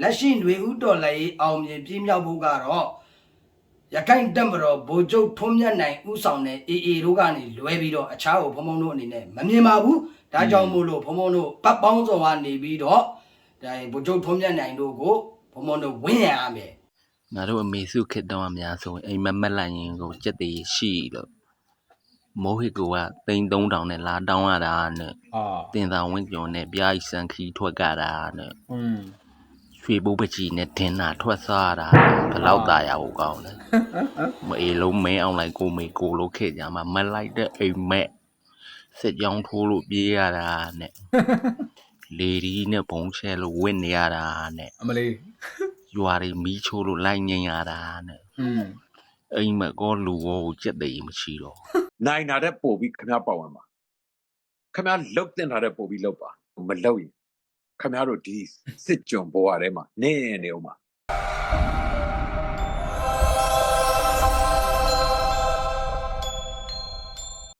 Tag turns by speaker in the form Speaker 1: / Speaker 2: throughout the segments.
Speaker 1: လက်ရှိຫນွေဥတော်လည်းအောင်မြင်ပြင်းမြောက်ဖို့ကတော့ရခိုင်တပ်မတော်ဗိုလ်ချုပ်ထွန်းမြတ်နိုင်ဥဆောင်တဲ့ AA တို့ကနေလွဲပြီးတော့အခြားကိုဘုံဘုံတို့အနေနဲ့မမြင်ပါဘူးဒါကြောင့်မို့လို့ဘုံဘုံတို့ပတ်ပေါင်းစုံကနေပြီးတော့ဒါဗိုလ်ချုပ်ထွန်းမြတ်နိုင်တို့ကိုဘုံဘုံတို့ဝင်းရရမယ်
Speaker 2: ငါတို့အမေစုခစ်တော့အများဆုံးအိမ်မက်မက်လိုက်ရင်ကိုစက်တည်ရှိလို့မိုးဟစ်ကိုကတိန်3000နဲ့လာတောင်းရတာနဲ့
Speaker 3: အာ
Speaker 2: တင်သာဝင်းကျော်နဲ့ပြားဤစံခီထွက်ကြတာနဲ့
Speaker 3: อืม
Speaker 2: ရွှေဘိုးပကြီးနဲ့တင်တာထွက်စားတာဘယ်လောက်ตายရဖို့ကောင်းလဲမအေးလုံးမဲအောင်လိုက်ကိုမေကိုလို့ခဲ့ကြမှာမလိုက်တဲ့အိမ်မက်စစ်ကြောင်းထိုးလို့ပြေးရတာနဲ့လေဒီနဲ့ဘုံချဲလို့ဝင့်နေရတာနဲ့
Speaker 3: အမလေး
Speaker 2: ရွာတွေမီးချိုးလို့လိုက်ငင်ရတာနဲ့
Speaker 3: อืม
Speaker 2: အိမ်မက်ကောလူရောကိုစက်တည်မရှိတော့
Speaker 4: နိုင်တာတဲ့ပို့ပြီးခမရပေါဝင်ပါခမရလုတ်တင်တာတဲ့ပို့ပြီးလုတ်ပါမလုတ်ရင် ခမရတို့ဒီစစ်ကြုံပေါ်ရထဲမှာနင်းနေအောင်ပါ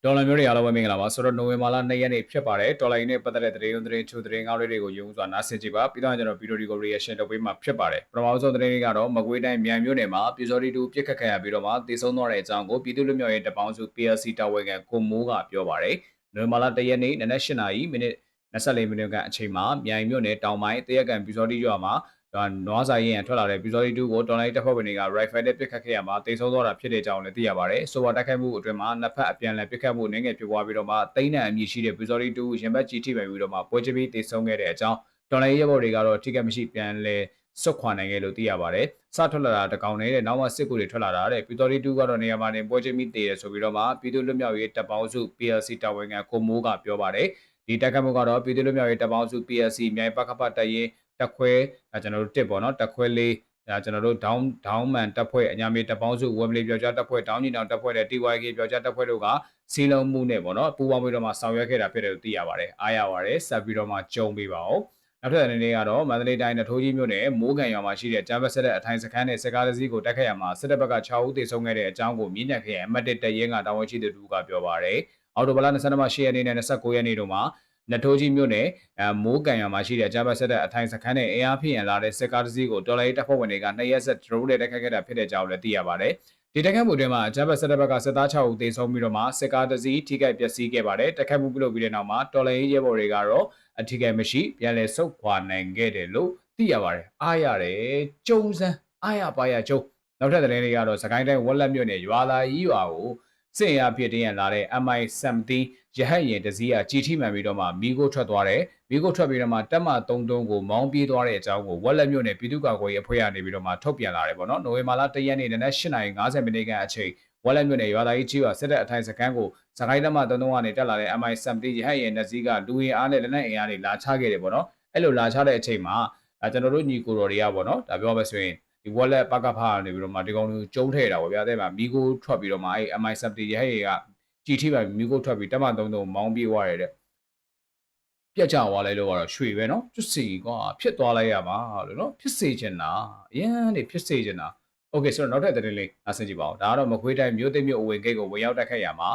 Speaker 3: ဒေါ်လာမျိုးတွေအားလုံးပဲမင်္ဂလာပါဆိုတော့နိုဝင်ဘာလ2ရက်နေ့ဖြစ်ပါတယ်ဒေါ်လာရင်းနဲ့ပတ်သက်တဲ့သတင်းသတင်းချိုသတင်းကောင်းတွေကိုယုံစွာနားဆင်ကြည့်ပါပြီးတော့ကျွန်တော်ဗီဒီယိုတွေကို reaction လုပ်ပေးမှာဖြစ်ပါတယ်ပထမဆုံးသတင်းလေးကတော့မကွေးတိုင်းမြိုင်မြို့နယ်မှာပြည်စော်တီတူပြစ်ခတ်ခံရပြီးတော့မှတည်ဆုံသွားတဲ့အကြောင်းကိုပြည်သူ့လူမျိုးရေးတပေါင်းစု PLC တာဝန်ခံကိုမိုးကပြောပါတယ်နိုဝင်ဘာလ1ရက်နေ့နနက်8:00နာရီမိနစ် 24မိနစ်ခန့်အချိန်မှာမြိုင်မြို့နယ်တောင်ပိုင်းတရက်ကန်ပြည်စော်တီရွာမှာဒါနွားစာရင်ထွက်လာတဲ့ပြည်စော်တီတူကိုတော်လိုင်းတပ်ဖွဲ့ဝင်တွေက rifle နဲ့ပစ်ခတ်ခဲ့ရမှာတိတ်ဆုံးသွားတာဖြစ်တဲ့အကြောင်းလည်းသိရပါတယ်။ဆိုပါတိုက်ခိုက်မှုအတွင်းမှာနှစ်ဖက်အပြန်အလှန်ပစ်ခတ်မှုနိုင်ငယ်ဖြစ်ပွားပြီးတော့မှတိန်းနံအမည်ရှိတဲ့ပြည်စော်တီတူရင်ဘတ်ကြီးထိပဲပြီးတော့မှပွဲချပြီးတိတ်ဆုံးခဲ့တဲ့အကြောင်းတော်လိုင်းရဲဘော်တွေကတော့ထိကက်မရှိပြန်လဲစွတ်ခွာနိုင်ခဲ့လို့သိရပါတယ်။စထွက်လာတာတကောင်နေတဲ့နောက်မှစစ်ကူတွေထွက်လာတာတဲ့ပြည်တော်တီတူကတော့နေရာမှာနေပွဲချင်းမိတည်ရဆိုပြီးတော့မှပြည်သူ့လွတ်မြောက်ရေးတပ်ပေါင်းစု PLC တာဝန်ခံကိုမိုးကပြောပါတယ်။ ဒီတက်ခတ်မှုကတော့ပြည်သူ့လွတ်မြောက်ရေးတပ်ပေါင်းစု PLC မြိုင်ပကပတရင်တက်ခွဲဒါကျွန်တော်တို့တစ်ပေါ့နော်တက်ခွဲလေးဒါကျွန်တော်တို့ဒေါင်းဒေါင်းမန်တပ်ဖွဲ့အညာမေတပ်ပေါင်းစုဝမ်ဘလီပြောကြားတပ်ဖွဲ့ဒေါင်းညီနောင်တပ်ဖွဲ့နဲ့ TYK ပြောကြားတပ်ဖွဲ့တို့ကစီလုံးမှုနဲ့ပေါ့နော်ပူးပေါင်းပြီးတော့မှဆောင်ရွက်ခဲ့တာဖြစ်တယ်လို့သိရပါတယ်။အားရပါတယ်ဆက်ပြီးတော့မှကြုံပေးပါဦး။နောက်ထပ်အနေနဲ့ကတော့မန္တလေးတိုင်းနထိုးကြီးမြို့နယ်မိုးကန်ရွာမှာရှိတဲ့ကျမ်းပတ်ဆက်တဲ့အထိုင်စခန်းနဲ့စကားသစည်းကိုတက်ခဲ့ရမှာစစ်တပ်ဘက်က6ဦးသေဆုံးခဲ့တဲ့အကြောင်းကိုမြင်းညက်ခဲ့ရအမတ်တစ်တရဲကတာဝန်ရှိသူတို့ကပြောပါတယ်။ အော်တိုဘလာ22မှာ10ရက်နေ့နဲ့29ရက်နေ့တို့မှာနထိုးကြီးမြို့နယ်အဲမိုးကန်ရွာမှာရှိတဲ့ကျမ်းပတ်ဆက်တဲ့အထိုင်စခန်းနဲ့အင်အားဖြည့်ရန်လာတဲ့စကားသစည်းကိုတော်လိုင်းတပ်ဖွဲ့ဝင်တွေက2ရက်ဆက်ဒရိုးနဲ့တက်ခတ်ခဲ့တာဖြစ်တဲ့အကြောင်းလည်းသိရပါတယ်။ဒီတက်ခတ်မှုတွေမှာအကြမ်းဖက်စစ်တပ်ဘက်ကစစ်သား6ဦးသေဆုံးပြီးတော့မှစစ်ကားတစ်စီးထိခိုက်ပျက်စီးခဲ့ပါတယ်တက်ခတ်မှုပြုလုပ်ပြီးတဲ့နောက်မှာတော်လိုင်းရဲဘော်တွေကတော့အထိခိုက်မရှိပြန်လည်ဆုတ်ခွာနိုင်ခဲ့တယ်လို့သိရပါတယ်အားရတယ်ကျုံစမ်းအားရပါရကျုံနောက်ထပ်သတင်းလေးကတော့စကိုင်းတိုင်းဝက်လက်မြို့နယ်ရွာလာကြီးရွာကို စစ်အင်အားပြစ်တင်ရလာတဲ့ MI-17 ရဟတ်ယာဉ်တစ်စီးကကြီးထိမှန်ပြီးတော့မှမိကိုထွက်သွားတယ်မိကိုထွက်ပြီးတော့မှတက်မ3တုံးကိုမောင်းပြေးသွားတဲ့အကြောင်းကိုဝက်လက်မြို့နယ်ပြည်သူ့ကာကွယ်ရေးအဖွဲ့ကနေပြီးတော့မှထုတ်ပြန်လာတယ်ပေါ့နော်နိုဝင်ဘာလ1ရက်နေ့နနက်8:50မိနစ်ကအချိန်ဝက်လက်မြို့နယ်ရွာသားကြီးချီဝဆက်တဲ့အထိုင်စခန်းကိုစကိုင်းတက်မ3တုံးကနေတက်လာတဲ့ MI-17 ရဟတ်ယာဉ်တစ်စီးကလူရင်အားနဲ့လက်နက်အင်အားတွေလာချခဲ့တယ်ပေါ့နော်အဲ့လိုလာချတဲ့အချိန်မှာကျွန်တော်တို့ညီကိုတော်တွေကပေါ့နော်ဒါပြောပါဆိုရင် ဒီ wallet ပကဖာနေပြီးတော့မှဒီကောင်လူကျုံးထဲတာပေါ့ဗျာတဲ့မှာမိโก้ထွက်ပြီးတော့မှအဲ့ MI17 ရဟတ်ရင်ကကြည်ထိပါမိโก้ထွက်ပြီးတက်မ3တုံးမောင်းပြေးသွားရတဲ့ပြက်ကြသွားလိုက်လို့ကတော့ရွှေပဲเนาะဖြစ်စီကွာဖြစ်သွားလိုက်ရမှာလို့เนาะဖြစ်စေချင်တာအရန်နေဖြစ်စေချင်တာโอเคဆိုတော့နောက်ထပ်သတင်းလေးအဆင်ကြည့်ပါဦးဒါကတော့မကွေးတိုင်းမြို့သိမ်းမြို့အဝင်ဂိတ်ကိုဝင်ရောက်တက်ခတ်ရမှာ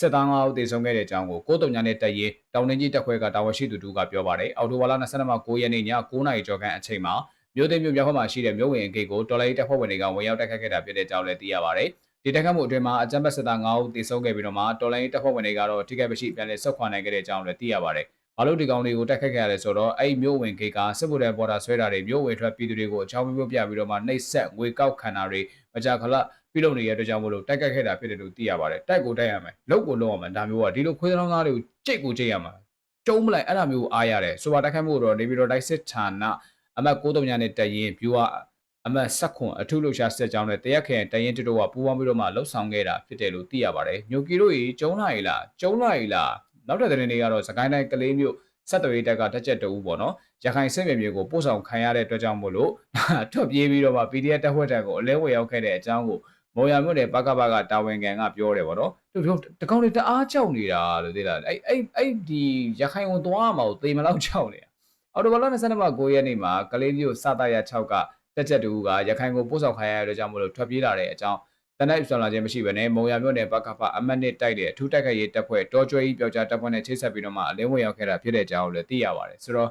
Speaker 3: စစ်သား၅ဦးတေဆုံးခဲ့တဲ့အကြောင်းကိုကိုတုံညာနဲ့တက်ရေးတောင်တင်းကြီးတက်ခွဲကတာဝန်ရှိသူတူကပြောပါတယ်အော်တိုဝါလာ22မှာ9ရက်နေ့ည9နာရီကျော်ခန့်အချိန်မှာ မြို့သိမ်းမြို့မြောက်ဘက်မှာရှိတဲ့မြို့ဝင်ဂိတ်ကိုတော်လိုင်းတက်ဖွဲ့ဝင်တွေကဝင်ရောက်တက်ခတ်ခဲ့တာဖြစ်တဲ့အကြောင်းလည်းသိရပါတယ်ဒီတက်ခတ်မှုအတွင်းမှာအကြမ်းဖက်စစ်သား9ဦးတေဆုံးခဲ့ပြီးတော့မှတော်လိုင်းတက်ဖွဲ့ဝင်တွေကတော့ထိခိုက်မရှိပြန်လည်ဆုတ်ခွာနိုင်ခဲ့တဲ့အကြောင်းလည်းသိရပါတယ်ဘာလို့ဒီကောင်တွေကိုတက်ခတ်ခဲ့ရလဲဆိုတော့အဲ့မြို့ဝင်ဂိတ်ကစစ်ဗိုလ်တပ်ပေါ်တာဆွဲတာတွေမြို့ဝင်ထွက်ပြည်သူတွေကိုအချောင်းပြပြပြီးတော့မှနှိပ်စက်ငွေကောက်ခံတာတွေမကြခလပြုလုပ်နေတဲ့အတွက်ကြောင့်မလို့တိုက်ခတ်ခဲ့တာဖြစ်တယ်လို့သိရပါတယ်တိုက်ကိုတိုက်ရမယ်လုတ်ကိုလုတ်ရမယ်ဒါမျိုးကဒီလိုခွေးသောင်းသားတွေကိုကြိတ်ကိုကြိတ်ရမှာကျုံးမလိုက်အဲ့ဒါမျိုးအားရတယ်ဆိုပါတိုက်ခတ်မှုတော့နေပြည်တော်တိုက်စစ်ဌာန အမတ်6တုံညာနဲ့တရင် view အမတ်ဆက်ခွန်အထုလုပ်ရှာစစ်ကြောင်းနဲ့တရက်ခင်တရင်တူတို့ကပူးပေါင်းပြီးတော့မှလှုပ်ဆောင်ခဲ့တာဖြစ်တယ်လို့သိရပါတယ်ညိုကီတို့ကြီးကျုံးလိုက်လားကျုံးလိုက်လားနောက်တဲ့သတင်းတွေကတော့စကိုင်းတိုင်းကလေးမျိုးဆက်သွေးတက်ကတက်ချက်တူပေါ့နော်ရခိုင်စစ်မြေမြေကိုပို့ဆောင်ခံရတဲ့အတွက်ကြောင့်မို့လို့ထွက်ပြေးပြီးတော့မှ PDF တက်ဝက်တက်ကိုအလဲဝယ်ရောက်ခဲ့တဲ့အကြောင်းကိုမော်ရမြို့နယ်ပကပကတာဝန်ခံကပြောတယ်ပေါ့နော်သူတို့တကောင်တွေတအားကြောက်နေတာလို့သိလားအဲ့အဲ့အဲ့ဒီရခိုင်ကိုသွားမှာကိုသေမလောက်ကြောက်နေတာ အော်တိုဘလာ22မှာ9ရက်နေ့မှာကလေးမျိုးစတာရ6ကတက်ချက်တူကရခိုင်ကိုပို့ဆောင်ခံရတဲ့အတွက်ကြောင့်မို့လို့ထွက်ပြေးလာတဲ့အကြောင်းတနက်ဆွမ်းလာခြင်းမရှိဘဲနဲ့မုံရမြို့နယ်ပကပအမတ်နှစ်တိုက်တဲ့အထူးတိုက်ခိုက်ရေးတပ်ဖွဲ့တော်ကျွဲကြီးပြောက်ကြားတပ်ဖွဲ့နဲ့ချိတ်ဆက်ပြီးတော့မှအလင်းဝင်ရောက်ခဲ့တာဖြစ်တဲ့အကြောင်းကိုလည်းသိရပါတယ်ဆိုတော့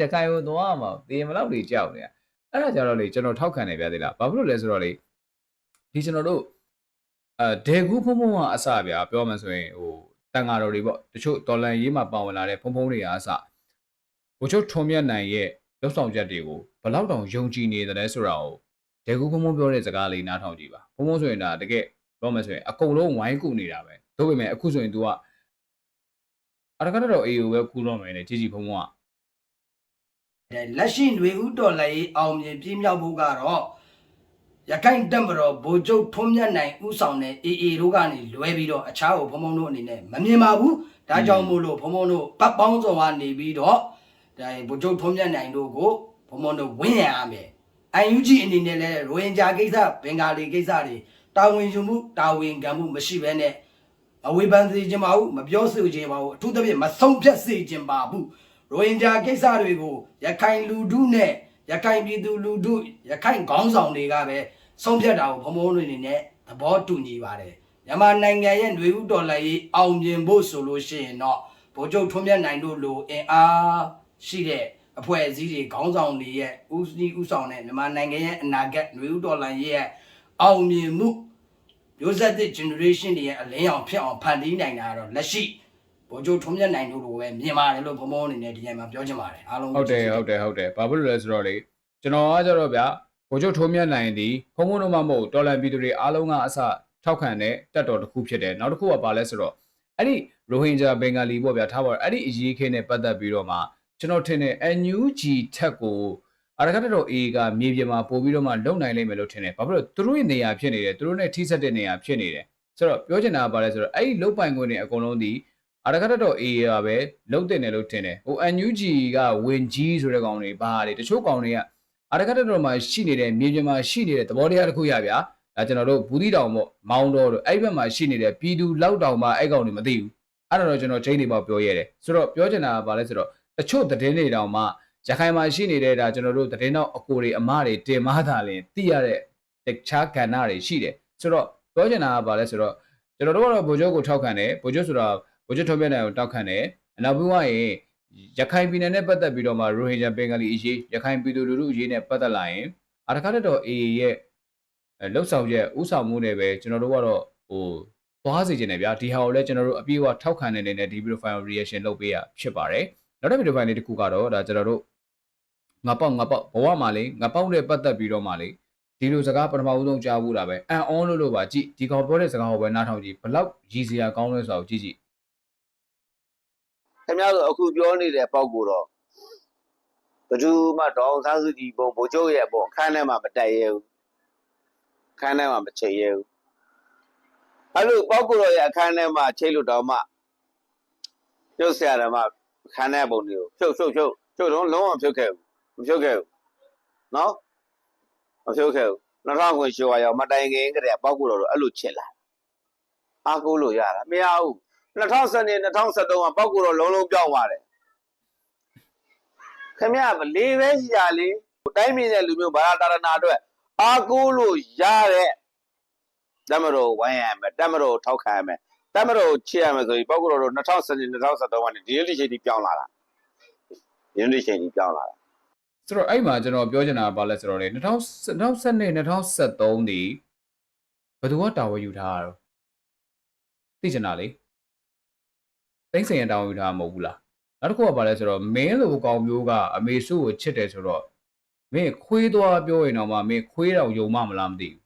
Speaker 3: ရခိုင်ကိုသွားမှာတင်မလောက်တွေကြောက်နေတာအဲ့ဒါကြတော့လေကျွန်တော်ထောက်ခံနေပြသေးလားဘာဖြစ်လို့လဲဆိုတော့လေဒီကျွန်တော်တို့အဲဒေကူဖုံဖုံကအစဗျာပြောမှဆိုရင်ဟိုတန်ဃာတော်တွေပေါ့တချို့တော်လန်ရေးမှာပါဝင်လာတဲ့ဖုံဖုံတွေကအစ ဘိုလ်ချုပ်ထုံမြတ်နိုင်ရဲ့လောက်ဆောင်ချက်တွေကိုဘလောက်တောင်ယုံကြည်နေတယ်လဲဆိုတာကိုဒေကူဖုံဖုံပြောတဲ့စကားလေးနားထောင်ကြည့်ပါဖုံဖုံဆိုရင်ဒါတကယ်ပြောမှဆိုရင်အကုန်လုံးဝိုင်းကူနေတာပဲဒါပေမဲ့အခုဆိုရင် तू ကအရကတော့အေးကိုပဲကူတော့မယ်နဲ့ជីជីဖုံဖုံက
Speaker 1: လက်ရှိຫນွေဥတော်လည်းအောင်မြင်ပြင်းမြောက်ဖို့ကတော့ရခိုင်တပ်မတော်ဗိုလ်ချုပ်ထွန်းမြတ်နိုင်ဥဆောင်တဲ့ AA တို့ကနေလွဲပြီးတော့အခြားကိုဘုံဘုံတို့အနေနဲ့မမြင်ပါဘူးဒါကြောင့်မို့လို့ဘုံဘုံတို့ပတ်ပေါင်းစုံကနေပြီးတော့ ဒါဗိုလ်ချုပ်ထွန်းမြတ်နိုင်တို့ကိုဘုံဘုံတို့ဝင်းရရမယ် UNG အနေနဲ့လည်းရိုဟင်ဂျာကိစ္စဘင်္ဂါလီကိစ္စတွေတာဝန်ယူမှုတာဝန်ခံမှုမရှိဘဲနဲ့မဝေဖန်စေချင်ပါဘူးမပြောစေချင်ပါဘူးအထူးသဖြင့်မဆုံးဖြတ်စေချင်ပါဘူးရိုဟင်ဂျာကိစ္စတွေကိုရခိုင်လူထုနဲ့ရခိုင်ပြည်သူလူထုရခိုင်ခေါင်းဆောင်တွေကပဲဆုံးဖြတ်တာကိုဘုံဘုံတွေအနေနဲ့သဘောတူညီပါတယ်မြန်မာနိုင်ငံရဲ့ຫນွေဥတော်လည်းရေးအောင်မြင်ဖို့ဆိုလို့ရှိရင်တော့ဗိုလ်ချုပ်ထွန်းမြတ်နိုင်တို့လိုအင်အား ရှိတဲ့အဖွဲ့အစည်းတွေခေါင်းဆောင်တွေရဲ့ဦးစီးဦးဆောင်တဲ့မြန်မာနိုင်ငံရဲ့အနာဂတ်ຫນွေဥတော်လန်ရဲ့အောင်မြင်မှုမျိုးဆက်သစ် generation တွေရဲ့အလင်းအောင်ဖြစ်အောင်ဖန်တီးနိုင်တာကတော့လက်ရှိဗိုလ်ချုပ်ထုံးမြတ်နိုင်တို့လိုပဲမြင်ပါတယ်လို့ဘုံဘုံအနေနဲ့ဒီညမှာပြောချင်ပါတယ်အားလုံး
Speaker 3: ဟုတ်တယ်ဟုတ်တယ်ဟုတ်တယ်ဘာဖြစ်လို့လဲဆိုတော့လေကျွန်တော်ကကြတော့ဗျာဘိုလ်ချုပ်ထုံးမြတ်နိုင်သည်ဖုံဖုံတော့မှမဟုတ်တော်လန်ပြည်သူတွေအားလုံးကအစထောက်ခံတဲ့တက်တော်တစ်ခုဖြစ်တယ်နောက်တစ်ခုကဘာလဲဆိုတော့အဲ့ဒီရိုဟင်ဂျာဘင်္ဂါလီပေါ့ဗျာထားပါတော့အဲ့ဒီအရေးခဲနဲ့ပတ်သက်ပြီးတော့မှ ကျွန်တော်ထင်တယ် NUG ထက်ကိုအရကတတော် A ကမြေပြင်မှာပို့ပြီးတော့မှလုံနိုင်လိမ့်မယ်လို့ထင်တယ်ဘာဖြစ်လို့သူတို့ရဲ့နေရာဖြစ်နေတယ်သူတို့နဲ့ထိစပ်တဲ့နေရာဖြစ်နေတယ်ဆိုတော့ပြောချင်တာကဘာလဲဆိုတော့အဲ့ဒီလုတ်ပိုင်ခွင့်တွေအကုန်လုံးဒီအရကတတော် A ရပဲလုံးတင်တယ်လို့ထင်တယ်ဟို NUG ကဝင်ကြီးဆိုတဲ့ကောင်တွေဘာတွေတချို့ကောင်တွေကအရကတတော်မှာရှိနေတဲ့မြေပြင်မှာရှိနေတဲ့သဘောတရားတစ်ခုရဗျာဒါကျွန်တော်တို့ဘူးသီးတောင်ပေါ့မောင်းတော်တို့အဲ့ဘက်မှာရှိနေတဲ့ပြည်သူလောက်တောင်မှအဲ့ကောင်တွေမသိဘူးအဲ့တော့ကျွန်တော်ချိန်နေပေါ့ပြောရတယ်ဆိုတော့ပြောချင်တာကဘာလဲဆိုတော့ တချို့သတင်းတွေတောင်မှရခိုင်မှာရှိနေတဲ့ဒါကျွန်တော်တို့သတင်းတော့အကိုတွေအမတွေတင်မသာလင်သိရတဲ့တခြားကဏ္ဍတွေရှိတယ်ဆိုတော့ပြောချင်တာကဘာလဲဆိုတော့ကျွန်တော်တို့ကတော့ဗိုလ်ချုပ်ကိုထောက်ခံတယ်ဗိုလ်ချုပ်ဆိုတာဗိုလ်ချုပ်ထုံးမြတ်နိုင်ကိုတောက်ခံတယ်အနောက်ပြီးွားရင်ရခိုင်ပြည်နယ်နဲ့ပတ်သက်ပြီးတော့မှရိုဟင်ဂျာဘင်္ဂလီအရေးရခိုင်ပြည်သူလူထုအရေးနဲ့ပတ်သက်လာရင်အတခါတတော် AA ရဲ့လှုပ်ဆောင်ချက်ဥဆောင်မှုနဲ့ပဲကျွန်တော်တို့ကတော့ဟိုသွားစီခြင်းတယ်ဗျာဒီဟာကိုလည်းကျွန်တော်တို့အပြည့်အဝထောက်ခံနေတဲ့နဲ့ဒီ video file reaction လုပ်ပေးရဖြစ်ပါတယ် နောက်တစ် video file လေးတစ်ခုကတော့ဒါကျွန်တော်တို့ငါပေါက်ငါပေါက်ဘဝမှာလေငါပေါက်နဲ့ပတ်သက်ပြီးတော့မှလေဒီလိုစကားပထမဦးဆုံးကြားဘူးတာပဲအန်អွန်လို့လို့ပါကြည့်ဒီကောင်ပြောတဲ့စကားကိုပဲနားထောင်ကြည့်ဘလောက်ရည်စရာကောင်းလဲဆိုတော့ကြည့်ကြည့်
Speaker 5: ခင်ဗျားတို့အခုပြောနေတဲ့ပေါက်ကိုတော့ဘယ်သူမှဒေါအောင်ဆန်းစုကြည်ပုံဗိုလ်ချုပ်ရဲ့ပုံခန်းထဲမှာမတက်ရဲဘူးခန်းထဲမှာမချိန်ရဲဘူးအဲ့လိုပေါက်ကိုတော့ရဲ့အခန်းထဲမှာချိန်လို့တော့မှကျုပ်ဆရာတော်မှ ခန်းထဲပုံတွေကိုဖြုတ်ဖြုတ်ဖြုတ်ဖြုတ်တော့လုံးဝဖြုတ်ခဲ့ဘူးမဖြုတ်ခဲ့ဘူးနော်မဖြုတ်ခဲ့ဘူး2000ခွင့်ရှိုးရအောင်မတိုင်ခင်ကတည်းကပေါက်ကိုတော့အဲ့လိုချစ်လာအားကိုးလို့ရတာမရဘူး2012 2013ကပောက်ကိုတော့လုံးလုံးပြောင်းသွားတယ်ခင်ဗျမလေးပဲရှိရလေတိုင်းပြည်တဲ့လူမျိုးဘာသာတာရနာအတွက်အာကိုးလို့ရတဲ့တမတော်ဝိုင်းရမယ်တမတော်ထောက်ခံရမယ် တမတော်ချစ်ရမယ်ဆိုပြီးပောက်ကိုတော့2012 2013ကနေဒီလိုချိန်ကြီးပြောင်းလာတာဒီလိုချိန်ကြီးပြောင်းလာတာ
Speaker 3: ဆိုတော့အဲ့မှာကျွန်တော်ပြောချင်တာကဘာလဲဆိုတော့လေ2012 2013ဒီဘယ်သူကတာဝန်ယူထားတာတော့သိချင်တာလေသိမ့်စင်ရတာဝန်ယူထားမှာမဟုတ်ဘူးလားနောက်တစ်ခုကဘာလဲဆိုတော့မင်းလိုကောင်မျိုးကအမေစုကိုချစ်တယ်ဆိုတော့မင်းခွေးသွားပြောရင်တော့မှမင်းခွေးတော့ယုံမမလားမသိဘူး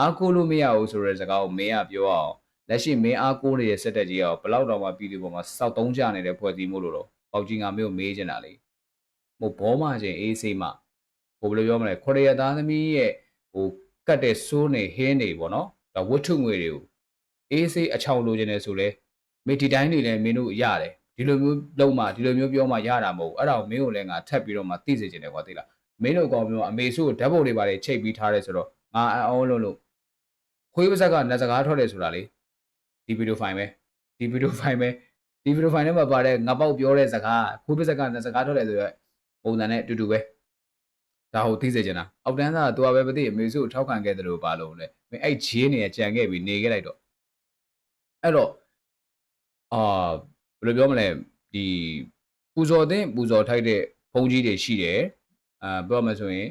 Speaker 3: အားကိုးလို့မရဘူးဆိုတဲ့စကားကိုမင်းကပြောအောင်လက်ရှိမင်းအားကိုးနေတဲ့စက်တက်ကြီးကဘလောက်တော့မှပြည်သူပေါ်မှာစောက်သုံးကြနေတဲ့ဖွဲ့စည်းမှုလို့တော့ပေါက်ကြီးငါမျိုးမေးချင်တာလေဟိုဘောမချင်းအေးဆေးမှဟိုဘယ်လိုပြောမလဲခေါ်ရရသားသမီးရဲ့ဟိုကတ်တဲ့စိုးနေဟင်းနေပေါ့နော်ဒါဝတ်ထုငွေတွေကိုအေးဆေးအချောင်လိုချင်တယ်ဆိုလဲမေဒီတိုင်းတွေလည်းမင်းတို့ရတယ်ဒီလိုမျိုးလုံးမှဒီလိုမျိုးပြောမှရတာမဟုတ်ဘူးအဲ့ဒါကိုမင်းကိုလည်းငါထပ်ပြီးတော့မှသိစေချင်တယ်ကွာသိလားမင်းတို့ကောင်မျိုးအမေစုကိုဓာတ်ပုံတွေပါလေချိတ်ပြီးထားတယ်ဆိုတော့ငါအအောင်လို့လို့ ခွေးပါဇက်ကနတ်စကားထွက်တယ်ဆိုတာလေဒီဗီဒီယိုဖိုင်ပဲဒီဗီဒီယိုဖိုင်ပဲဒီဗီဒီယိုဖိုင်ထဲမှာပါတဲ့ငါပေါက်ပြောတဲ့စကားခွေးပါဇက်ကနတ်စကားထွက်တယ်ဆိုတော့ပုံစံနဲ့အတူတူပဲဒါဟုတ်သိစေချင်တာအောက်တန်းသားက तू ကပဲမသိအမေစုကိုထောက်ခံခဲ့တယ်လို့ပါလို့လေမင်းအဲ့ဂျင်းနေရကြံခဲ့ပြီးနေခဲ့လိုက်တော့အဲ့တော့အာဘယ်လိုပြောမလဲဒီပူဇော်တဲ့ပူဇော်ထိုက်တဲ့ဘုန်းကြီးတွေရှိတယ်အာပြောရမယ်ဆိုရင်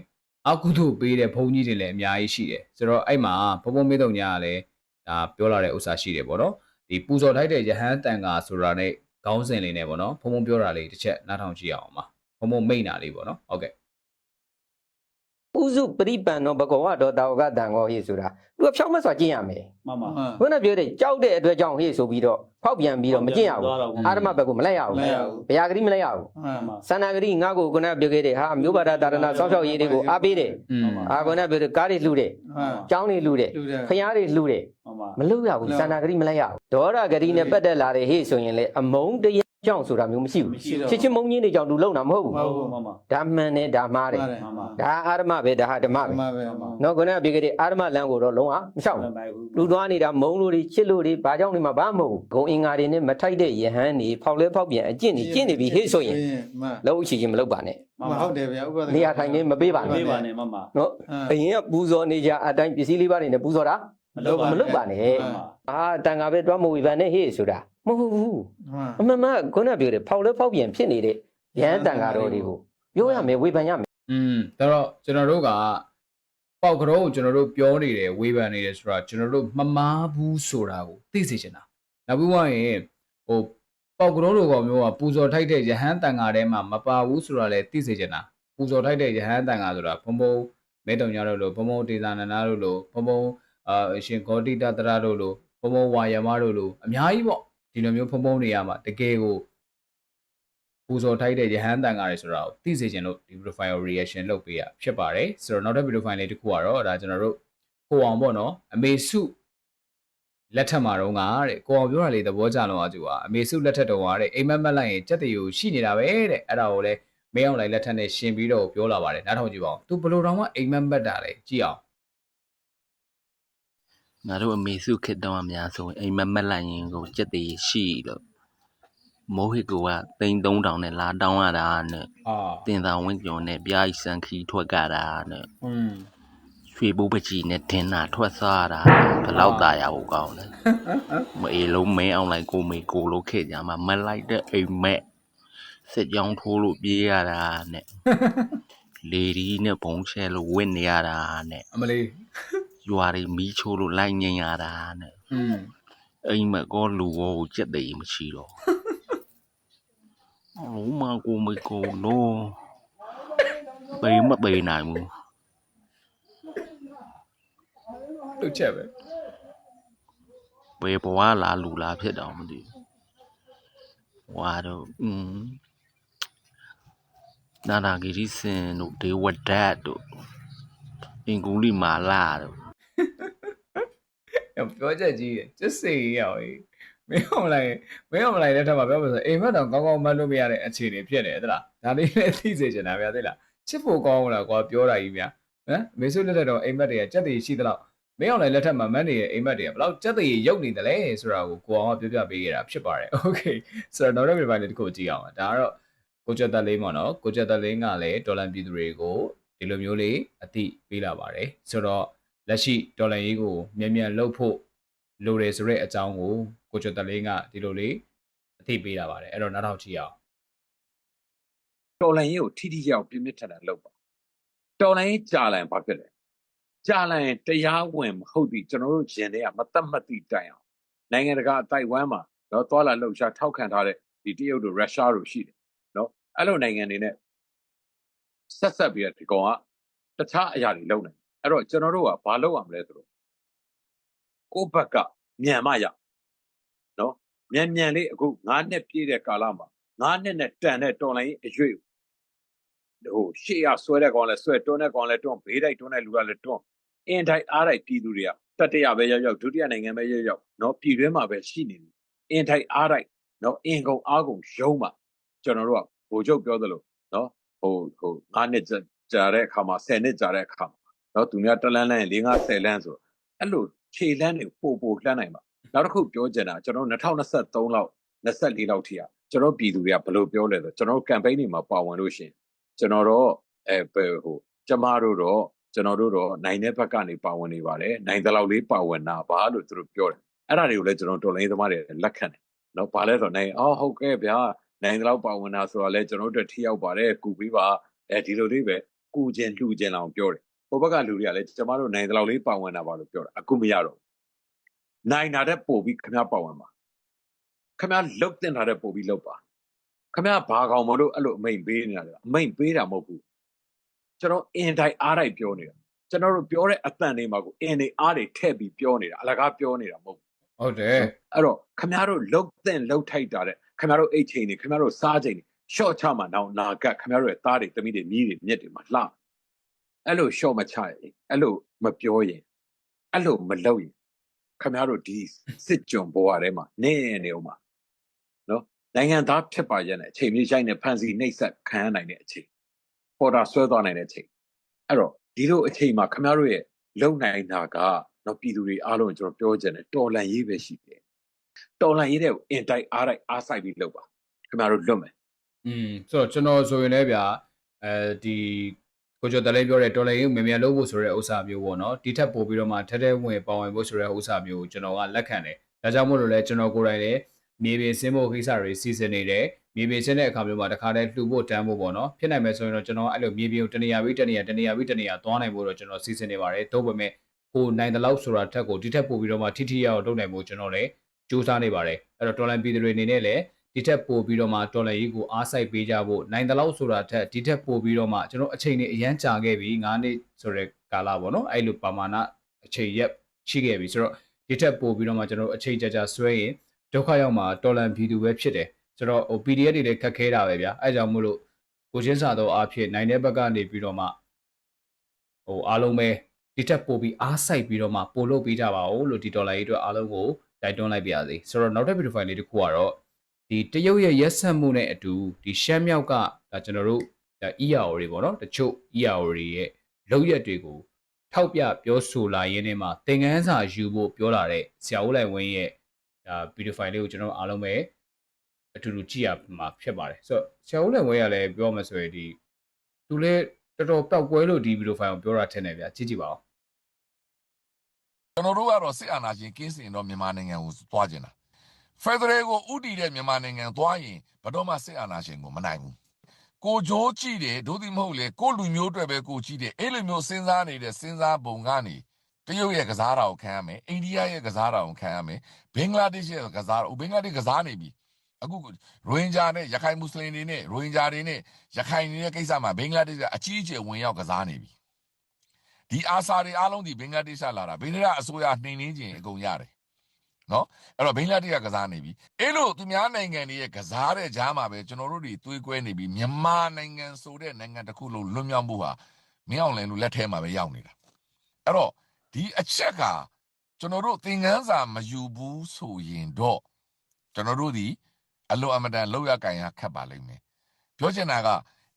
Speaker 3: အကုသို့ပေးတဲ့ဘုန်းကြီးတွေလည်းအများကြီးရှိတယ်ဆိုတော့အဲ့မှာဘုံဘုံမေးတော့ညာကလည်းဒါပြောလာတဲ့ဥစ္စာရှိတယ်ပေါ့နော်ဒီပူဇော်ထိုက်တဲ့ယဟန်တန်ဃာဆိုတာ ਨੇ ခေါင်းစဉ်လေးနဲ့ပေါ့နော်ဘုံဘုံပြောတာလေးတစ်ချက်နားထောင်ကြည့်အောင်ပါဘုံဘုံမိတ်နာလေးပေါ့နော်ဟုတ်ကဲ့
Speaker 6: ဥစုပရိပန်နောဘဂဝါတော်တာဝကတန်ဟောဟေ့ဆိုတာသူကဖြောင်းမစွာကျင့်ရမယ်
Speaker 7: မှန်ပါ
Speaker 6: ခုနကပြောတဲ့ကြောက်တဲ့အတွက်ကြောင့်ဟေ့ဆိုပြီးတော့ဖောက်ပြန်ပြီးတော့မကျင့်ရဘူး
Speaker 7: သွားတော့ဘူး
Speaker 6: အာရမဘက်ကမလက်ရဘူး
Speaker 7: မလက်ရဘူး
Speaker 6: ဘုရားဂရိမလက်ရဘူး
Speaker 7: မှန်ပါ
Speaker 6: သန္နာဂရိငါ့ကိုခုနကပြောခဲ့တဲ့ဟာမျိုးပါဒတာရဏစောင့်ရှောက်ရေးတွေကိုအားပေးတယ်
Speaker 3: อืม
Speaker 6: အာခုနကပြောတဲ့ကားတွေလှူတယ်
Speaker 7: မှန်
Speaker 6: ကျောင်းတွေလှူတယ်
Speaker 7: လူတယ်
Speaker 6: ဖျားတွေလှူတယ်
Speaker 7: မှန်ပါ
Speaker 6: မလုပ်ရဘူးသန္နာဂရိမလက်ရဘူးဒေါရဂရိနဲ့ပတ်သက်လာတဲ့ဟေ့ဆိုရင်လေအမုန်းတရား ကြောင့်ဆိုတာမျိုးမရှိဘူး
Speaker 7: မရှိတော့
Speaker 6: ချစ်ချင်းမုန်းချင်းတွေကြောင့်သူလုံတာမဟုတ်ဘူး
Speaker 7: မဟုတ်ဘူးမှန်ပါ
Speaker 6: ဒါမှန်တယ်ဒါမှားတယ်
Speaker 7: မှန်ပါ
Speaker 6: ဒါအာရမပဲဒါဟာဓမ္မပဲ
Speaker 7: မှန်ပါပဲ
Speaker 6: နော်ခုနကပြောခဲ့တဲ့အာရမလမ်းကိုတော့လုံးဝမလျှောက်
Speaker 7: မှ
Speaker 6: ဘူး
Speaker 7: န်ပါဘူး
Speaker 6: လူသွားနေတာမုံလို့တွေချစ်လို့တွေဘာကြောင့်နေမှာဘာမဟုတ်ဘူးဂုံအင်္ဂါတွေနဲ့မထိုက်တဲ့ယဟန်တွေဖောက်လဲဖောက်ပြန်အကျင့်တွေကျင့်နေပြီဟေ့ဆိုရင်
Speaker 7: မှန်
Speaker 6: လုံးဝချီချင်းမလုပ်ပါနဲ့
Speaker 7: မှန်ပါဟုတ်တယ်ဗျာဥပဒေ
Speaker 6: နေရာထိုင်နေမပေးပါ
Speaker 7: မ
Speaker 6: နဲ့
Speaker 7: ပေးပါနဲ့မှန်ပါ
Speaker 6: နော်အရင်ကပူဇော်နေကြအတိုင်းပစ္စည်းလေးပါးတွေနဲ့ပူဇော်တာ
Speaker 7: မလုပ်ပါ
Speaker 6: မလုပ်ပါနဲ့
Speaker 7: မှန်ပါ
Speaker 6: အာတန်ခါပဲတွားမဝေဖန်နဲ့ဟေ့ဆိုတာ မဟုတ်ဘူးအမှန်မှန်ခုနကပြောတယ်ဖောက်လဲဖောက်ပြန်ဖြစ်နေတဲ့ယဟန်တန်ခါတော်တွေကိုပြောရမယ်ဝေဖန်ရမယ်
Speaker 3: อืมဒါတော့ကျွန်တော်တို့ကပေါက်ကြောကိုကျွန်တော်တို့ပြောနေတယ်ဝေဖန်နေတယ်ဆိုတာကျွန်တော်တို့မမားဘူးဆိုတာကိုသိစေချင်တာနောက်ပြီးတော့ရင်ဟိုပေါက်ကြောတို့ကောင်မျိုးကပူဇော်ထိုက်တဲ့ယဟန်တန်ဃာထဲမှာမပါဘူးဆိုတာလည်းသိစေချင်တာပူဇော်ထိုက်တဲ့ယဟန်တန်ဃာဆိုတာဘုံဘုံမဲတုံညာတို့လိုဘုံဘုံဒေသနာနာတို့လိုဘုံဘုံအာရှင်ဂေါတိတတရတို့လိုဘုံဘုံဝါယမတို့လိုအများကြီးပေါ့ ဒီလိုမျိုးဘုံဘုံနေရာမှာတကယ်ကိုပူဇော်ထိုက်တဲ့ယဟန်တန်ကားတွေဆိုတာကိုသိစေချင်လို့ဒီ profile reaction လုပ်ပေးရဖြစ်ပါတယ်ဆိုတော့နောက်တစ် video file လေးတစ်ခုကတော့ဒါကျွန်တော်တို့ကိုအောင်ပေါ့နော်အမေစုလက်ထက်မှာတော့ငါတဲ့ကိုအောင်ပြောတာလေသဘောကျလို့အကျူပါအမေစုလက်ထက်တော့ကတဲ့အိမ်မက်မက်လိုက်ရင်ကြက်တရီကိုရှိနေတာပဲတဲ့အဲ့ဒါကိုလည်းမင်းအောင်လိုက်လက်ထက်နဲ့ရှင်ပြီးတော့ပြောလာပါတယ်နားထောင်ကြည့်ပါဦး तू ဘယ်လိုတောင်မှအိမ်မက်မက်တာလဲကြည့်အောင်
Speaker 2: ငါတို့အမေစုခစ်တော့အများဆုံးအိမ်မက်မက်လိုက်ရင်ကိုစက်တည်ရှိလို့မိုးဟစ်ကိုကတိန်3000နဲ့လာတောင်းရတာနဲ့
Speaker 3: အာ
Speaker 2: တင်သာဝင်းကျော်နဲ့ပြားကြီးစံခီထွက်ကြတာနဲ့
Speaker 3: อืม
Speaker 2: ရွှေဘိုးပကြီးနဲ့ဒင်းနာထွက်စားတာဘယ်လောက်ตายရဖို့ကောင်းလဲမအေလုံးမင်းအောင်လိုက်ကိုမေကိုလို့ခဲ့ကြမှာမလိုက်တဲ့အိမ်မက်စစ်ကြောင်းထိုးလို့ပြေးရတာနဲ့လေဒီနဲ့ဘုံချဲလို့ဝင့်နေရတာနဲ့
Speaker 3: အမလေး
Speaker 2: ရွာတွေမီးချိုးလို့လိုက်ငင်ရတာနဲ့
Speaker 3: อืม
Speaker 2: အိမ်မက်ကောလူကောကိုကြက်သိမရှိတော့လုံးမကိုမေကိုလို့ဘေးမဘေးနိုင်ဘူး
Speaker 3: လုတ်ချက်ပဲ
Speaker 2: ဘယ်ဘဝလာလူလာဖြစ်တော့မသိဘူးဟွာတော့อืมနာနာဂီရီစင်တို့ဒေဝဒတ်တို့အင်ကူလီမာလာတို့
Speaker 3: ပြောချက်ကြီးကျစ်စေရောက်ကြီးမင်းအောင်လိုက်မင်းအောင်လိုက်တဲ့ထက်မှာပြောမှဆိုအိမ်မက်တော့ကောင်းကောင်းမတ်လို့မရတဲ့အခြေအနေဖြစ်နေသလားဒါလေးလည်းသိစေချင်တာဗျာသိလားချစ်ဖို့ကောင်းလားကွာပြောတာကြီးဗျာဟမ်မေဆုလက်ထက်တော့အိမ်မက်တွေကကြက်တွေရှိသလားမင်းအောင်လည်းလက်ထက်မှာမန်းနေရဲ့အိမ်မက်တွေကဘလောက်ကြက်တွေရုပ်နေတယ်လဲဆိုတာကိုကိုအောင်ကပြောပြပေးခဲ့တာဖြစ်ပါတယ်။ Okay ဆိုတော့နောက်တစ်ပိုင်းလေးတစ်ခုကြည့်အောင်။ဒါကတော့ကိုကျက်သက်လေးပေါ့နော်။ကိုကျက်သက်လေးကလည်းဒေါ်လာပြည်သူတွေကိုဒီလိုမျိုးလေးအသိပေးလာပါတယ်။ဆိုတော့ လက်ရှိဒေါ်လာရေးကိုမြန်မြန်လှုပ်ဖို့လိုတယ်ဆိုတဲ့အကြောင်းကိုကိုကျော်တက်လေးကဒီလိုလေးအသိပေးတာပါတယ်အဲ့တော့နောက်ထောက်ကြည့်အောင်
Speaker 4: တော်လိုင်းရေးကိုထိထိရောက်ပြင်းပြထန်ထန်လုပ်ပါတော်လိုင်းရေးကြာလိုင်းဘာဖြစ်လဲကြာလိုင်းတရားဝင်မဟုတ်သည်ကျွန်တော်တို့ရင်ထဲကမတတ်မသိတိုင်အောင်နိုင်ငံတကာအတိုက်ဝမ်းမှာတော့သွာလာလှုပ်ရှားထောက်ခံထားတဲ့ဒီတရုတ်တို့ရုရှားတို့ရှိတယ်နော်အဲ့လိုနိုင်ငံတွေနဲ့ဆက်ဆက်ပြီးတော့ဒီကောင်ကတခြားအရာတွေလုပ်နေ အဲ့တော့ကျွန်တော်တို့ကဘာလုပ်ရမလဲဆိုတော့ကိုယ့်ဘက်ကမြန်မရနော်မြန်မြန်လေးအခု၅နှစ်ပြည့်တဲ့ကာလမှာ၅နှစ်နဲ့တန်တဲ့တော်လိုင်းအရွေ့ဟိုရှေ့ရဆွဲတဲ့ကောင်လဲဆွဲတွန်းတဲ့ကောင်လဲတွန်းဘေးတိုက်တွန်းတဲ့လူကလဲတွန်းအင်တိုက်အားတိုက်ပြည်သူတွေကတတိယပဲရောက်ရောက်ဒုတိယနိုင်ငံပဲရောက်ရောက်နော်ပြည်တွင်းမှာပဲရှိနေတယ်အင်တိုက်အားတိုက်နော်အင်ကုန်အားကုန်ရုံးမှာကျွန်တော်တို့ကဗိုလ်ချုပ်ပြောသလိုနော်ဟိုဟို၅နှစ်ကြာတဲ့အခါမှာ၁၀နှစ်ကြာတဲ့အခါမှာ နော်သူများတလန်းလန်း၄၅၀လန်းဆိုအဲ့လိုခြေလန်းတွေပို့ပို့လှမ်းနိုင်မှာနောက်တစ်ခုပြောချင်တာကျွန်တော်2023လောက်24လောက်ထိอ่ะကျွန်တော်ပြည်သူတွေကဘယ်လိုပြောလဲဆိုကျွန်တော် campaign တွေမှာပါဝင်လို့ရှင်ကျွန်တော်တော့အဲဟိုကျမတို့တော့ကျွန်တော်တို့တော့နိုင်တဲ့ဘက်ကနေပါဝင်နေပါတယ်နိုင်တဲ့လောက်လေးပါဝင်တာပါလို့သူတို့ပြောတယ်အဲ့ဒါတွေကိုလည်းကျွန်တော်တော်လိုင်းသမားတွေလက်ခံတယ်နော်ဘာလဲဆိုတော့နိုင်အော်ဟုတ်ကဲ့ဗျာနိုင်တဲ့လောက်ပါဝင်တာဆိုတော့လည်းကျွန်တော်တို့ထိရောက်ပါတယ်ကူပြီးပါအဲဒီလိုလေးပဲကူခြင်းလှူခြင်းအောင်ပြောတယ် ဟိုဘက်ကလူတွေကလည်းကျမတို့နိုင်တဲ့လောက်လေးပါဝင်တာပါလို့ပြောတာအခုမရတော့ဘူးနိုင်တာတဲ့ပို့ပြီးခင်ဗျားပါဝင်ပါခင်ဗျားလုတ်တင်တာတဲ့ပို့ပြီးလုတ်ပါခင်ဗျားဘာကောင်မလို့အဲ့လိုအမိန်ပေးနေတာလဲအမိန်ပေးတာမဟုတ်ဘူးကျွန်တော်အင်တိုင်းအားတိုင်းပြောနေတာကျွန်တော်တို့ပြောတဲ့အတန်တွေမှာကိုအင်တွေအားတွေထည့်ပြီးပြောနေတာအလကားပြောနေတာမဟုတ်ဘူး
Speaker 3: ဟုတ်တယ်
Speaker 4: အဲ့တော့ခမရတို့လုတ်တဲ့လုတ်ထိုက်တာတဲ့ခမရတို့အိတ်ချိန်တွေခမရတို့စားချိန်တွေရှော့ချမှာနောက်နာကတ်ခမရတို့ရဲ့သားတွေသမီးတွေမြည်တွေမြက်တွေမှာလှ အဲ့လိုရှော့မချရင်အဲ့လိုမပြောရင်အဲ့လိုမလုပ်ရင်ခမရတို့ဒီစစ်ကြုံဘဝထဲမှာနေနေအောင်မှာနော်နိုင်ငံသားဖြစ်ပါရဲ့နဲ့အချိန်မြေရိုက်နဲ့ဖန်စီနှိပ်စက်ခံရနိုင်တဲ့အချိန်ပေါ်တာဆွဲသွားနိုင်တဲ့အချိန်အဲ့တော့ဒီလိုအချိန်မှာခမရတို့ရဲ့လုံနိုင်တာကနော်ပြည်သူတွေအားလုံးကျွန်တော်ပြောချင်တယ်တော်လန်ရေးပဲရှိတယ်တော်လန်ရေးတဲ့ကိုအင်တိုက်အားတိုက်အားဆိုင်ပြီးလုပ်ပါခင်ဗျားတို့လွတ်မယ်
Speaker 3: อืมဆိုတော့ကျွန်တော်ဆိုရင်လည်းဗျာအဲဒီ ကိုကျော်တလဲပြောတဲ့တော်လိုင်းကိုမြန်မြန်လုပ်ဖို့ဆိုတဲ့ဥစ္စာမျိုးပေါ့နော်ဒီထက်ပိုပြီးတော့မှထက်တဲ့ဝင်ပါဝင်ဖို့ဆိုတဲ့ဥစ္စာမျိုးကိုကျွန်တော်ကလက်ခံတယ်ဒါကြောင့်မို့လို့လဲကျွန်တော်ကိုယ်တိုင်လည်းမြေပြင်ဆင်းဖို့ကိစ္စတွေစီစဉ်နေတယ်မြေပြင်ဆင်းတဲ့အခါမျိုးမှာတခါတည်းလှူဖို့တန်းဖို့ပေါ့နော်ဖြစ်နိုင်မယ်ဆိုရင်တော့ကျွန်တော်အဲ့လိုမြေပြင်ကိုတနေရာပြီးတနေရာတနေရာပြီးတနေရာသွားနိုင်ဖို့တော့ကျွန်တော်စီစဉ်နေပါတယ်သို့ပေမဲ့ကိုနိုင်တဲ့လောက်ဆိုတာထက်ကိုဒီထက်ပိုပြီးတော့မှထိထိရောက်လုပ်နိုင်ဖို့ကျွန်တော်လည်းစူးစမ်းနေပါတယ်အဲ့တော့တော်လိုင်းပြည်သူတွေအနေနဲ့လည်း ဒီထက်ပိုပြီးတော့မှတော်လည်ရေးကိုအားစိုက်ပေးကြဖို့နိုင်တယ်လို့ဆိုတာထက်ဒီထက်ပိုပြီးတော့မှကျွန်တော်အချိန်တွေအရန်ကြာခဲ့ပြီ9နှစ်ဆိုတဲ့ကာလပေါ့နော်အဲ့လိုပမာဏအချိန်ရက်ရှိခဲ့ပြီဆိုတော့ဒီထက်ပိုပြီးတော့မှကျွန်တော်အချိန်ကြာကြာဆွဲရင်ဒုက္ခရောက်မှာတော်လန်ပြည်သူပဲဖြစ်တယ်ဆိုတော့ဟို PDF တွေလည်းခက်ခဲတာပဲဗျာအဲကြောင့်မို့လို့ကိုချင်းစာတော့အားဖြင့်နိုင်တဲ့ဘက်ကနေပြီးတော့မှဟိုအားလုံးပဲဒီထက်ပိုပြီးအားစိုက်ပြီးတော့မှပို့လုပ်ပေးကြပါဦးလို့ဒီဒေါ်လာရေးအတွက်အားလုံးကိုတိုက်တွန်းလိုက်ပါရစေဆိုတော့နောက်ထပ်ဗီဒီယိုဖိုင်လေးတစ်ခုကတော့ ဒီတရုတ်ရဲ့ရက်ဆက်မှုနဲ့အတူဒီရှမ်းမြောက်ကဒါကျွန်တော်တို့ဒါ EAO တွေပေါ့နော်တချို့ EAO တွေရဲ့လောက်ရက်တွေကိုထောက်ပြပြောဆိုလာရင်းနဲ့မှာသင်ခန်းစာယူဖို့ပြောလာတဲ့ဆရာဦးလိုက်ဝင်းရဲ့ဒါဗီဒီယိုဖိုင်လေးကိုကျွန်တော်အားလုံးပဲအတူတူကြည့်ရမှာဖြစ်ပါတယ်ဆိုတော့ဆရာဦးလိုက်ဝင်းကလည်းပြောမှဆိုရင်ဒီသူလည်းတော်တော်ပောက်ကွဲလို့ဒီဗီဒီယိုဖိုင်ကိုပြောတာထင်တယ်ဗျာကြည့်ကြည့်ပါဦး
Speaker 7: ကျွန်တော်တို့ကတော့စစ်အာဏာရှင်ကင်းစင်တော့မြန်မာနိုင်ငံကိုသွားကျင်တာ ဖက်ဒရယ်ကိုဥတီတဲ့မြန်မာနိုင်ငံသွားရင်ဘယ်တော့မှစစ်အာဏာရှင်ကိုမနိုင်ဘူးကိုဂျိုးကြည့်တယ်ဒုတိမဟုတ်လေကိုလူမျိုးအတွက်ပဲကိုကြည့်တယ်အဲ့လိုမျိုးစဉ်းစားနေတဲ့စဉ်းစားပုံကနေတရုတ်ရဲ့ကစားတာကိုခံရမယ်အိန္ဒိယရဲ့ကစားတာကိုခံရမယ်ဘင်္ဂလားဒေ့ရှ်ရဲ့ကစားတာဘင်္ဂလားဒေ့ရှ်ကစားနေပြီအခုရိုဟင်ဂျာနဲ့ရခိုင်မွတ်စလင်တွေနဲ့ရိုဟင်ဂျာတွေနဲ့ရခိုင်တွေရဲ့ကိစ္စမှာဘင်္ဂလားဒေ့ရှ်ကအကြီးအကျယ်ဝင်ရောက်ကစားနေပြီဒီအာဆာတွေအားလုံးဒီဘင်္ဂလားဒေ့ရှ်လာတာဘင်္ဂလားအစိုးရနှိမ်နှင်းခြင်းအကုန်ရတယ် နော်အဲ့တော့ဘင်္ဂလားဒေ့ရှ်ကကစားနေပြီအဲ့လိုသူများနိုင်ငံတွေရဲ့ကစားတဲ့ကြားမှာပဲကျွန်တော်တို့တွေသွေးကွဲနေပြီမြန်မာနိုင်ငံဆိုတဲ့နိုင်ငံတစ်ခုလုံးလွတ်မြောက်မှုဟာမင်းအောင်လှိုင်တို့လက်ထဲမှာပဲရောက်နေတာအဲ့တော့ဒီအချက်ကကျွန်တော်တို့သင်ခန်းစာမယူဘူးဆိုရင်တော့ကျွန်တော်တို့ဒီအလိုအမတန်လောက်ရကန်ရခတ်ပါလိမ့်မယ်ပြောချင်တာက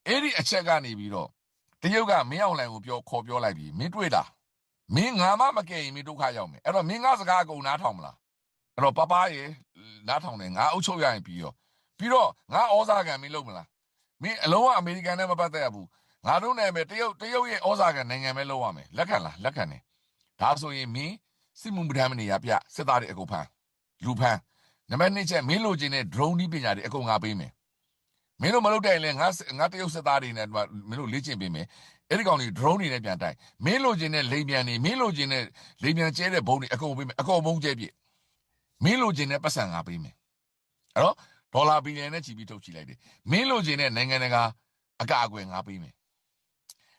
Speaker 7: အဲ့ဒီအချက်ကနေပြီးတော့တရုတ်ကမင်းအောင်လှိုင်ကိုပြောခေါ်ပြောလိုက်ပြီမင်းတွေ့လားမင်းငါမှမကဲရင်မင်းဒုက္ခရောက်မယ်အဲ့တော့မင်းငါစကားအကုန်နားထောင်မလား အဲ့တော့ပပရေနားထောင်တယ်ငါအုပ်ချုပ်ရရင်ပြီးရောပြီးတော့ငါဩဇာခံမင်းလုပ်မလားမင်းအလုံးဝအမေရိကန်နဲ့မပတ်သက်ရဘူးငါတို့နဲ့ပဲတရုတ်တရုတ်ရဲ့ဩဇာခံနိုင်ငံပဲလုပ်ရမယ်လက်ခံလားလက်ခံတယ်ဒါဆိုရင်မင်းစစ်မှုပဒမ်းမနေရပြစစ်သားတွေအကုန်ဖမ်းလူဖမ်းနံပါတ်2ချက်မင်းလိုချင်တဲ့ drone ဒီပညာတွေအကုန်ငါပေးမယ်မင်းတို့မလုပ်တဲ့ရင်လည်းငါငါတရုတ်စစ်သားတွေနဲ့မင်းတို့လေ့ကျင့်ပေးမယ်အဲ့ဒီကောင်တွေ drone တွေနဲ့ပြန်တိုက်မင်းလိုချင်တဲ့လိမ်ပြန်တွေမင်းလိုချင်တဲ့လိမ်ပြန်ကျဲတဲ့ဘုံတွေအကုန်ပေးမယ်အကုန်ဘုံကျဲပြည့် မင်းလိုချင်တဲ့ပတ်စံငါပေးမယ်အဲ့တော့ဒေါ်လာဘီလီယံနဲ့ချီပြီးထုတ်ချလိုက်တယ်မင်းလိုချင်တဲ့နိုင်ငံတကာအကာအကွယ်ငါပေးမယ်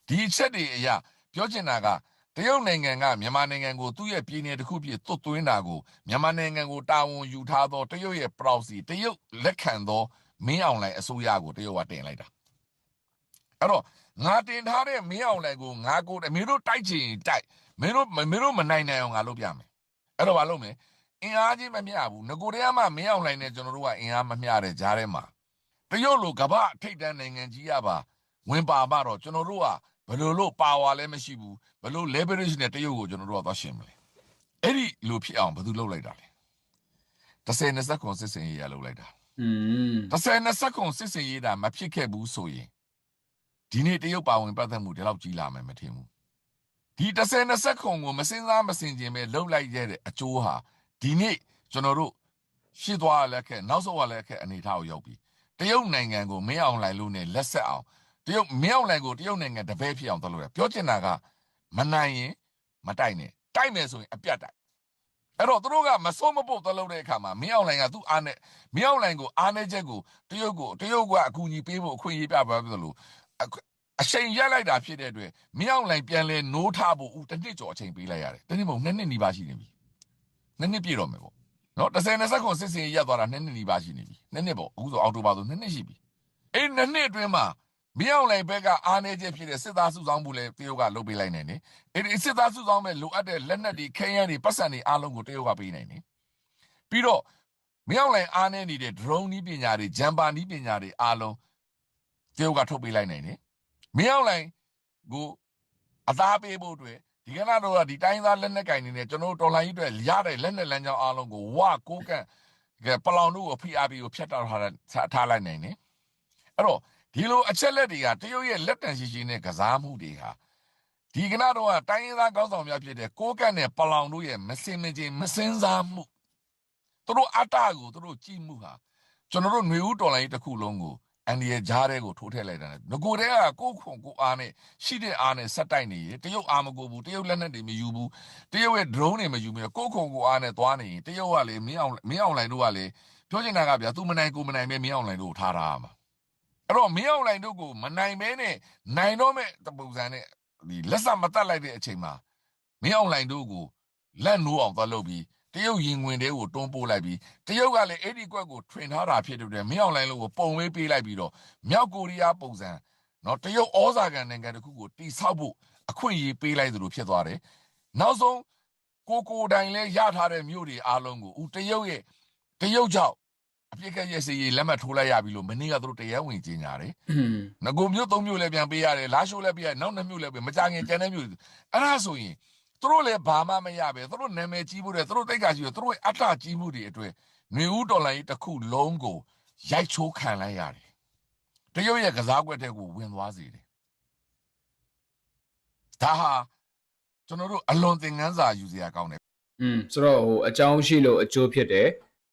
Speaker 7: ဒီအချက်တွေအရာပြောချင်တာကတရုတ်နိုင်ငံကမြန်မာနိုင်ငံကိုသူ့ရဲ့ပြည်နယ်တစ်ခုပြည်သွတ်သွင်းတာကိုမြန်မာနိုင်ငံကိုတာဝန်ယူထားသောတရုတ်ရဲ့ proxy တရုတ်လက်ခံသောမင်းအောင်လှိုင်အစိုးရကိုတရုတ်ကတင်လိုက်တာအဲ့တော့ငါတင်ထားတဲ့မင်းအောင်လှိုင်ကိုငါကိုမင်းတို့တိုက်ချင်တိုက်မင်းတို့မင်းတို့မနိုင်နိုင်အောင်ငါလုပ်ပြမယ်အဲ့တော့မလုပ်မယ် အင်အားချင်းမမျှဘူးငကိုတည်းကမှမင်းအောင်လှိုင်နဲ့ကျွန်တော်တို့ကအင်အားမမျှတဲ့ကြားထဲမှာတရုတ်လိုကမ္ဘာထိပ်တန်းနိုင်ငံကြီးရပါဝင်ပါမှတော့ကျွန်တော်တို့ကဘယ်လိုလို့ပါဝါလည်းမရှိဘူးဘယ်လို leverage နဲ့တရုတ်ကိုကျွန်တော်တို့ကသွားရှင်မလဲအဲ့ဒီလိုဖြစ်အောင်ဘယ်သူလုပ်လိုက်တာလဲ30 20ခွန်စစ်စင်ရေးရလုပ်လိုက်တာ
Speaker 3: อืม
Speaker 7: တစ်ဆယ်နှစ်ဆက်ခွန်စစ်စင်ရေးတာမဖြစ်ခဲ့ဘူးဆိုရင်ဒီနေ့တရုတ်ပါဝင်ပတ်သက်မှုဒီလောက်ကြီးလာမယ်မထင်ဘူးဒီတစ်ဆယ်နှစ်ဆက်ခွန်ကိုမစင်စားမစင်ကျင်ပဲလှုပ်လိုက်ရတဲ့အကျိုးဟာ ဒီနေ့ကျွန်တော်တို့ရှေ့သွားရလက်ခက်နောက်ဆုံးရလက်ခက်အနေထားကိုရောက်ပြီတရုတ်နိုင်ငံကိုမင်းအောင်လှိုင်လို့ ਨੇ လက်ဆက်အောင်တရုတ်မင်းအောင်လှိုင်ကိုတရုတ်နိုင်ငံတပည့်ဖြစ်အောင်လုပ်တယ်ပြောချင်တာကမနိုင်ရင်မတိုက်နဲ့တိုက်မယ်ဆိုရင်အပြတ်တိုက်အဲ့တော့သူတို့ကမစိုးမပုတ်သလုပ်တဲ့အခါမှာမင်းအောင်လှိုင်ကသူ့အားနဲ့မင်းအောင်လှိုင်ကိုအားနဲ့ချက်ကိုတရုတ်ကိုတရုတ်ကအကူအညီပေးဖို့အခွင့်အရေးပြပါသလိုအချိန်ရက်လိုက်တာဖြစ်တဲ့အတွက်မင်းအောင်လှိုင်ပြန်လဲနိုးထဖို့ဦးတစ်နှစ်ကျော်အချိန်ပေးလိုက်ရတယ်တနေ့မဟုတ်နှစ်နှစ်နီးပါးရှိနေပြီ နှစ်နှစ်ပြည့်တော့မယ်ပေါ့နော်30 20ခုစစ်စင်ရက်သွားတာနှစ်နှစ်နီးပါးရှိနေပြီနှစ်နှစ်ပေါ့အခုဆိုအောက်တိုဘာဆိုနှစ်နှစ်ရှိပြီအဲ့နှစ်နှစ်အတွင်းမှာမင်းအောင်လှိုင်ဘက်ကအားနေချက်ဖြစ်တဲ့စစ်သားစုဆောင်မှုလဲတရုတ်ကလုပ်ပေးလိုက်နိုင်တယ်အဲ့ဒီစစ်သားစုဆောင်မဲ့လိုအပ်တဲ့လက်နက်တွေခဲယမ်းတွေပတ်စံတွေအားလုံးကိုတရုတ်ကပေးနိုင်တယ်ပြီးတော့မင်းအောင်လှိုင်အားနေနေတဲ့ drone နီးပညာတွေဂျမ်ပါနီးပညာတွေအားလုံးတရုတ်ကထုတ်ပေးလိုက်နိုင်တယ်မင်းအောင်လှိုင်ကိုအသားပေးဖို့အတွက် ဒီကနေ့တော့ဒီတိုင်းသားလက်နက်ကင်နေနဲ့ကျွန်တော်တို့တော်လိုင်းကြီးအတွက်ရတဲ့လက်နက်လမ်းကြောင်းအားလုံးကိုဝကိုကန့်ကဲပလောင်တို့ကိုဖိအားပေးကိုဖျက်တောက်ထားတဲ့ထားလိုက်နိုင်တယ်အဲ့တော့ဒီလိုအချက်လက်တွေကတရုတ်ရဲ့လက်တန်ရှိရှိနဲ့ကစားမှုတွေဟာဒီကနေ့တော့တိုင်းရင်းသားကောင်းဆောင်များဖြစ်တဲ့ကိုကန့်နဲ့ပလောင်တို့ရဲ့မစင်မချင်းမစင်စားမှုသူတို့အတ္တကိုသူတို့ကြည့်မှုဟာကျွန်တော်တို့ຫນွေဦးတော်လိုင်းတစ်ခုလုံးကို အန်ဒီရဲ့ဂျားတဲ့ကိုထိုးထည့်လိုက်တာငကိုတဲ့ကကိုခွန်ကိုအားနဲ့ရှိတဲ့အားနဲ့ဆက်တိုက်နေရင်တရုတ်အားမကိုဘူးတရုတ်လက်နက်တွေမယူဘူးတရုတ်ရဲ့ drone တွေမယူဘူးကိုခွန်ကိုအားနဲ့သွားနေရင်တရုတ်ကလေမင်းအောင်မင်းအောင်လိုင်းတို့ကလေပြောချင်တာကဗျာ तू မနိုင်ကိုမနိုင်ပဲမင်းအောင်လိုင်းတို့ကိုထားတာမှာအဲ့တော့မင်းအောင်လိုင်းတို့ကိုမနိုင်မဲနဲ့နိုင်တော့မဲ့ပုံစံနဲ့ဒီလက်စမတက်လိုက်တဲ့အချိန်မှာမင်းအောင်လိုင်းတို့ကိုလက်နိုးအောင်သွားလုပ်ပြီး တရုတ်ရင်ဝင်တဲကိုတွန်းပို့လိုက်ပြီးတရုတ်ကလည်းအဲ့ဒီကွက်ကိုထွင်ထားတာဖြစ်တဲ့အတွက်မင်းအောင်လိုင်းလို့ကိုပုံဝေးပေးလိုက်ပြီးတော့မြောက်ကိုရီးယားပုံစံနော်တရုတ်ဩဇာကန်နိုင်ငံတစ်ခုကိုတိဆောက်ဖို့အခွင့်အရေးပေးလိုက်သလိုဖြစ်သွားတယ်နောက်ဆုံးကိုကိုတိုင်လဲရထားတဲ့မြို့တွေအားလုံးကိုဦးတရုတ်ရဲ့တရုတ်ကြောင့်အပြစ်ကရဲ့စီရေးလက်မှတ်ထိုးလိုက်ရပြီလို့မနေ့ကသူတို့တရားဝင်ကြေညာတယ်ငကိုမျိုးသုံးမျိုးလည်းပြန်ပေးရတယ်လာရှိုးလည်းပေးရတယ်နောက်နှစ်မျိုးလည်းပေးမကြခင်ကျန်တဲ့မျိုးတွေအဲ့ဒါဆိုရင် သူတို့လည်းဘာမှမရပဲသူတို့နာမည်ကြီးဖို့တဲ့သူတို့တိတ်ကကြီးသူတို့ရဲ့အတ္တကြီးမှုတွေအတွက်ຫນွေဦးတော်လိုင်းကြီးတစ်ခုလုံးကိုရိုက်ချိုးခံလိုက်ရတယ်တရုတ်ရဲ့ကစားကွက်တဲ့ကိုဝင်သွားစေတယ်ဒါဟာကျွန်တော်တို့အလွန်သင်ခန်းစာယူစရာကောင်းတယ်
Speaker 3: อืมဆိုတော့ဟိုအကြောင်းရှိလို့အကျိုးဖြစ်တယ်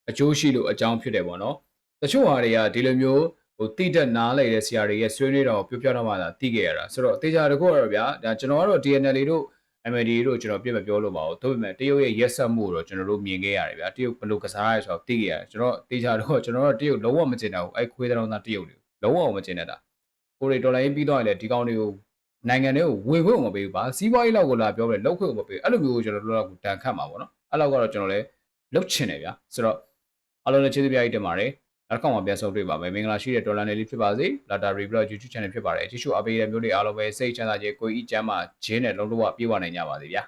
Speaker 3: အကျိုးရှိလို့အကြောင်းဖြစ်တယ်ပေါ့နော်တချို့ဟာတွေကဒီလိုမျိုးဟိုတိတက်နားလေတဲ့ဆရာတွေရဲ့ဆွေးနွေးတော်ပြောပြတော့မှသာသိခဲ့ရတာဆိုတော့အသေးချာတခုကတော့ဗျာဒါကျွန်တော်ကတော့ DNL တို့ MLD တို့ကျွန်တော်ပြည့်မပြောလို့ပါဘူးဒါပေမဲ့တရုတ်ရဲ့ရက်ဆက်မှုတော့ကျွန်တော်တို့မြင်ခဲ့ရတယ်ဗျာတရုတ်ဘယ်လိုကစားရဲဆိုတော့သိခဲ့ရတယ်ကျွန်တော်တေချာတော့ကျွန်တော်တို့တရုတ်လုံးဝမကျင်တာဘူးအဲ့ခွေးတောင်သားတရုတ်တွေလုံးဝမကျင်တတ်တာကိုရီဒေါ်လာရင်းပြီးတော့လည်းဒီကောင်တွေကိုနိုင်ငံတွေကိုဝင်ခွင့်မပေးဘူးပါစီးပွားရေးလောက်ကိုလာပြောပြလောက်ခွင့်မပေးအဲ့လိုမျိုးကျွန်တော်တို့ကတန်ခတ်မှာပေါ့နော်အဲ့လောက်ကတော့ကျွန်တော်လည်းလုတ်ချင်တယ်ဗျာဆိုတော့အားလုံးလည်းကျေးဇူးများကြီးတင်ပါတယ် နောက်တစ်ခါမှပြန်ဆုံတွေ့ပါမယ်မင်္ဂလာရှိတဲ့ဒေါ်လာနယ်လေးဖြစ်ပါစေလာတာရီဘလော့ YouTube channel ဖြစ်ပါတယ်ကြည့်ရှုအားပေးတဲ့မျိုးတွေအားလုံးပဲစိတ်ချမ်းသာခြင်းကိုယ်ဤကျမ်းမာခြင်းနဲ့လုံးလုံးဝပြေဝနိုင်ကြပါစေဗျာ